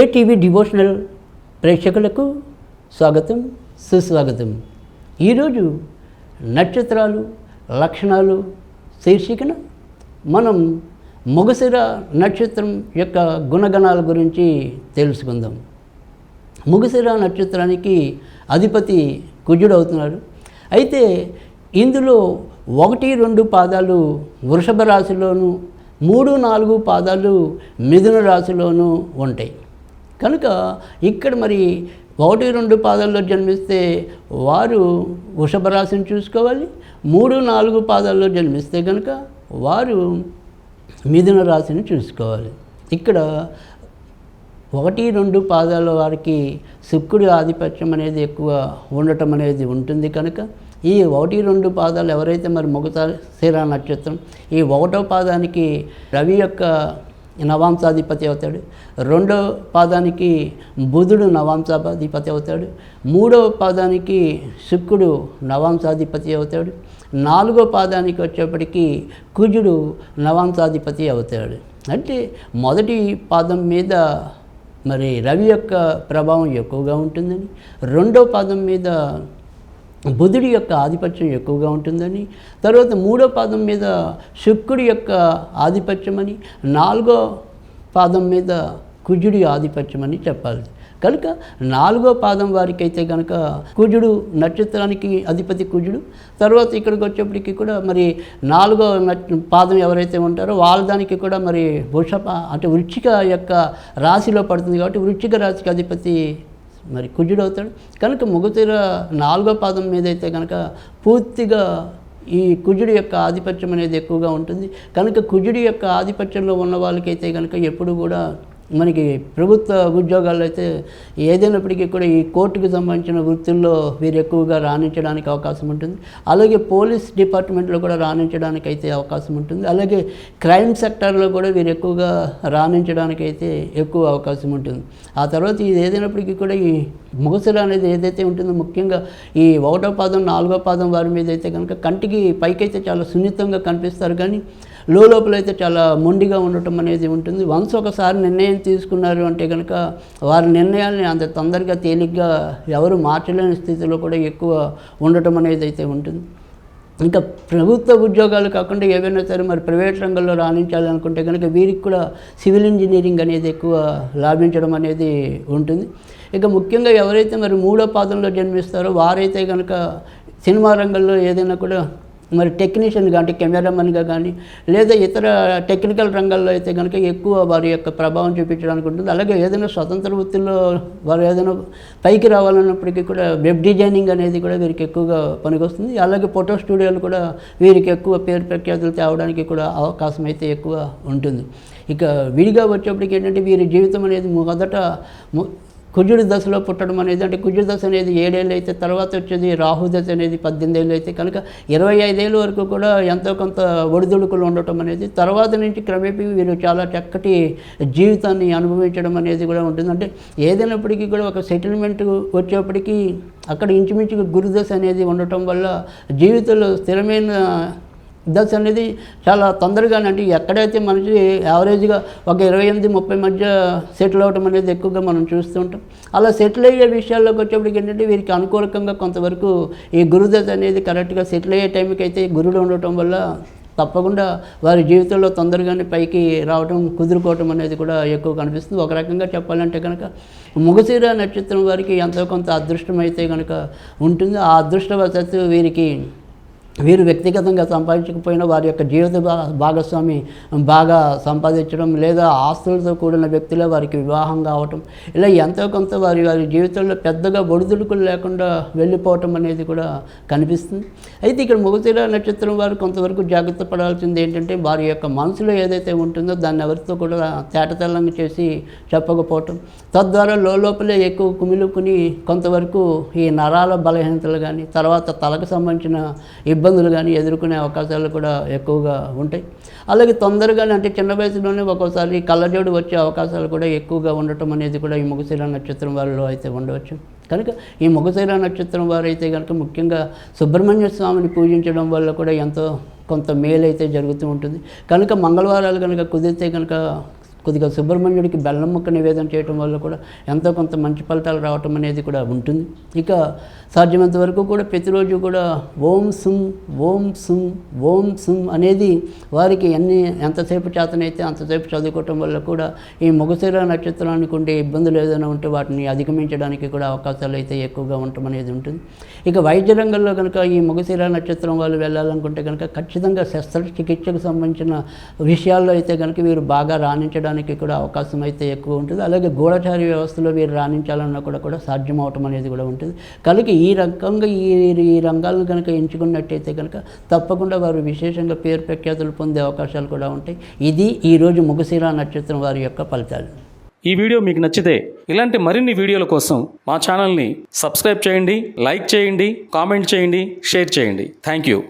ATV devotional ప్రేక్షకులకు స్వాగతం సుస్వాగతం. ఈరోజు నక్షత్రాలు లక్షణాలు శీర్షికన మనం మొగసిర నక్షత్రం యొక్క గుణగణాల గురించి తెలుసుకుందాం. ముగసిర నక్షత్రానికి అధిపతి కుజుడు అవుతున్నాడు అయితే ఇందులో ఒకటి రెండు పాదాలు వృషభ రాశిలోను మూడు నాలుగు పాదాలు మిథున రాశిలోనూ ఉంటాయి. కనుక ఇక్కడ మరి ఒకటి రెండు పాదాల్లో జన్మిస్తే వారు వృషభ రాశిని చూసుకోవాలి. మూడు నాలుగు పాదాల్లో జన్మిస్తే కనుక వారు మిథున రాశిని చూసుకోవాలి. ఇక్కడ ఒకటి రెండు పాదాల వారికి శుక్రుడి ఆధిపత్యం అనేది ఎక్కువ ఉండటం అనేది ఉంటుంది కనుక ఈ ఒకటి రెండు పాదాలు ఎవరైతే మరి మొగత శిరా నక్షత్రం ఈ ఒకటో పాదానికి రవి యొక్క నవాంశాధిపతి అవుతాడు. రెండో పాదానికి బుధుడు నవాంశాధిపతి అవుతాడు. మూడో పాదానికి శుక్రుడు నవాంశాధిపతి అవుతాడు. నాలుగో పాదానికి వచ్చేప్పటికీ కుజుడు నవాంశాధిపతి అవుతాడు. అంటే మొదటి పాదం మీద మరి రవి యొక్క ప్రభావం ఎక్కువగా ఉంటుందని రెండో పాదం మీద బుధుడి యొక్క ఆధిపత్యం ఎక్కువగా ఉంటుందని తర్వాత మూడో పాదం మీద శుక్రుడి యొక్క ఆధిపత్యం అని నాలుగో పాదం మీద కుజుడి ఆధిపత్యం అని చెప్పాలి. కనుక నాలుగో పాదం వారికైతే కనుక కుజుడు నక్షత్రానికి అధిపతి కుజుడు తర్వాత ఇక్కడికి వచ్చేప్పటికి కూడా మరి నాలుగో పాదం ఎవరైతే ఉంటారో వాళ్ళ దానికి కూడా మరి వృషప అంటే వృచ్చిక యొక్క రాశిలో పడుతుంది కాబట్టి వృచ్చిక రాశికి అధిపతి మరి కుజుడు అవుతాడు కనుక మొగతీర నాలుగో పాదం మీద అయితే కనుక పూర్తిగా ఈ కుజుడి యొక్క ఆధిపత్యం అనేది ఎక్కువగా ఉంటుంది. కనుక కుజుడి యొక్క ఆధిపత్యంలో ఉన్న వాళ్ళకైతే కనుక ఎప్పుడు కూడా మనకి ప్రభుత్వ ఉద్యోగాల్లో అయితే ఏదైనప్పటికీ కూడా ఈ కోర్టుకు సంబంధించిన వృత్తుల్లో వీరు ఎక్కువగా రాణించడానికి అవకాశం ఉంటుంది. అలాగే పోలీస్ డిపార్ట్మెంట్లో కూడా రాణించడానికి అయితే అవకాశం ఉంటుంది. అలాగే క్రైమ్ సెక్టార్లో కూడా వీరు ఎక్కువగా రాణించడానికి అయితే ఎక్కువ అవకాశం ఉంటుంది. ఆ తర్వాత ఇది ఏదైనప్పటికీ కూడా ఈ ముగసలు అనేది ఏదైతే ఉంటుందో ముఖ్యంగా ఈ ఒకటో పాదం నాలుగో పాదం వారి మీద అయితే కనుక కంటికి పైకైతే చాలా సున్నితంగా కనిపిస్తారు. కానీ లోపల అయితే చాలా మొండిగా ఉండటం అనేది ఉంటుంది. వన్స్ ఒకసారి నిర్ణయం తీసుకున్నారు అంటే కనుక వారి నిర్ణయాల్ని అంత తొందరగా తేలిగ్గా ఎవరు మార్చలేని స్థితిలో కూడా ఎక్కువ ఉండటం అనేది అయితే ఉంటుంది. ఇంకా ప్రభుత్వ ఉద్యోగాలు కాకుండా ఏవైనా సరే మరి ప్రైవేట్ రంగంలో రాణించాలి అనుకుంటే కనుక వీరికి కూడా సివిల్ ఇంజనీరింగ్ అనేది ఎక్కువ లాభించడం అనేది ఉంటుంది. ఇక ముఖ్యంగా ఎవరైతే మరి మూడో పాదంలో జన్మిస్తారో వారైతే కనుక సినిమా రంగంలో ఏదైనా కూడా మరి టెక్నీషియన్గా అంటే కెమెరామెన్గా కానీ లేదా ఇతర టెక్నికల్ రంగాల్లో అయితే కనుక ఎక్కువ వారి యొక్క ప్రభావం చూపించడానికి ఉంటుంది. అలాగే ఏదైనా స్వతంత్ర వృత్తిలో వారు ఏదైనా పైకి రావాలన్నప్పటికీ కూడా వెబ్ డిజైనింగ్ అనేది కూడా వీరికి ఎక్కువగా పనికొస్తుంది. అలాగే ఫోటో స్టూడియోలు కూడా వీరికి ఎక్కువ పేరు ప్రఖ్యాతులు తేవడానికి కూడా అవకాశం అయితే ఎక్కువ ఉంటుంది. ఇక విడిగా వచ్చేప్పటికి ఏంటంటే వీరి జీవితం అనేది మొదట కుజుడి దశలో పుట్టడం అనేది అంటే కుజుడి దశ అనేది ఏడేళ్ళు అయితే తర్వాత వచ్చేది రాహు దశ అనేది పద్దెనిమిది ఏళ్ళు అయితే కనుక ఇరవై ఐదేళ్ళ వరకు కూడా ఎంతో కొంత ఒడిదుడుకులు ఉండటం అనేది తర్వాత నుంచి క్రమేపీ వీరు చాలా చక్కటి జీవితాన్ని అనుభవించడం అనేది కూడా ఉంటుంది. అంటే ఏదైనప్పటికీ కూడా ఒక సెటిల్మెంట్ వచ్చేప్పటికీ అక్కడ ఇంచుమించుగా గురుదశ అనేది ఉండటం వల్ల జీవితంలో స్థిరమైన దశ అనేది చాలా తొందరగానే అంటే ఎక్కడైతే మనిషి యావరేజ్గా ఒక ఇరవై ఎనిమిది ముప్పై మధ్య సెటిల్ అవ్వడం అనేది ఎక్కువగా మనం చూస్తూ ఉంటాం. అలా సెటిల్ అయ్యే విషయాల్లోకి వచ్చేప్పటికి ఏంటంటే వీరికి అనుకూలకంగా కొంతవరకు ఈ గురుదశ అనేది కరెక్ట్గా సెటిల్ అయ్యే టైంకి అయితే గురుడు ఉండటం వల్ల తప్పకుండా వారి జీవితంలో తొందరగానే పైకి రావడం కుదురుకోవటం అనేది కూడా ఎక్కువ కనిపిస్తుంది ఒక రకంగా చెప్పాలంటే కనుక ముగశీర నక్షత్రం వారికి ఎంతో కొంత అదృష్టం అయితే కనుక ఉంటుంది. ఆ అదృష్టవశాత్తు వీరికి వీరు వ్యక్తిగతంగా సంపాదించకపోయినా వారి యొక్క జీవిత భా- భాగస్వామి బాగా సంపాదించడం లేదా ఆస్తులతో కూడిన వ్యక్తిలో వారికి వివాహం కావటం ఇలా ఎంతో కొంత వారి వారి జీవితంలో పెద్దగా ఒడిదుడుకులు లేకుండా వెళ్ళిపోవటం అనేది కూడా కనిపిస్తుంది. అయితే ఇక్కడ మొగతీర నక్షత్రం వారు కొంతవరకు జాగ్రత్త పడాల్సింది ఏంటంటే వారి యొక్క మనసులో ఏదైతే ఉంటుందో దాన్ని ఎవరితో కూడా తేటతెల్లంగా చేసి చెప్పకపోవటం. తద్వారా లోపలే ఎక్కువ కుమిలుకుని కొంతవరకు ఈ నరాల బలహీనతలు కానీ తర్వాత తలకు సంబంధించిన ఇబ్బంది ఇబ్బందులు కానీ ఎదుర్కొనే అవకాశాలు కూడా ఎక్కువగా ఉంటాయి. అలాగే తొందరగానే అంటే చిన్న వయసులోనే ఒక్కోసారి కళ్ళజోడు వచ్చే అవకాశాలు కూడా ఎక్కువగా ఉండటం అనేది కూడా ఈ ముగశీల నక్షత్రం వారిలో అయితే ఉండవచ్చు. కనుక ఈ ముగశిర నక్షత్రం వారైతే కనుక ముఖ్యంగా సుబ్రహ్మణ్య స్వామిని పూజించడం వల్ల కూడా ఎంతో కొంత మేలు అయితే జరుగుతూ ఉంటుంది. కనుక మంగళవారాలు కనుక కుదిరితే కనుక కొద్దిగా సుబ్రహ్మణ్యుడికి బెల్లం ముక్క నివేదన చేయటం వల్ల కూడా ఎంతో కొంత మంచి ఫలితాలు రావటం అనేది కూడా ఉంటుంది. ఇక సాధ్యమైనంత వరకు కూడా ప్రతిరోజు కూడా ఓం సుం ఓం సుం ఓం సుం అనేది వారికి ఎన్ని ఎంతసేపు చేతనైతే అంతసేపు చదువుకోవటం వల్ల కూడా ఈ మొగశిర నక్షత్రానికి ఉండే ఇబ్బందులు ఏదైనా ఉంటే వాటిని అధిగమించడానికి కూడా అవకాశాలు అయితే ఎక్కువగా ఉండటం అనేది ఉంటుంది. ఇక వైద్య రంగంలో కనుక ఈ మొగశిర నక్షత్రం వాళ్ళు వెళ్ళాలనుకుంటే కనుక ఖచ్చితంగా శస్త్రచికిత్సకు సంబంధించిన విషయాల్లో అయితే కనుక వీరు బాగా రాణించడానికి కూడా అవకాశం అయితే ఎక్కువ ఉంటుంది. అలాగే గూఢచారి వ్యవస్థలో వీరు రాణించాలన్నా కూడా కూడా సాధ్యం అవటం అనేది కూడా ఉంటుంది. కలిగి ఈ రకంగా ఈ ఈ రంగాలను కనుక ఎంచుకున్నట్టయితే కనుక తప్పకుండా వారు విశేషంగా పేరు ప్రఖ్యాతులు పొందే అవకాశాలు కూడా ఉంటాయి. ఇది ఈరోజు ముగశిర నక్షత్రం వారి యొక్క ఫలితాలు. ఈ వీడియో మీకు నచ్చితే ఇలాంటి మరిన్ని వీడియోల కోసం మా ఛానల్ని సబ్స్క్రైబ్ చేయండి లైక్ చేయండి కామెంట్ చేయండి షేర్ చేయండి. Thank you.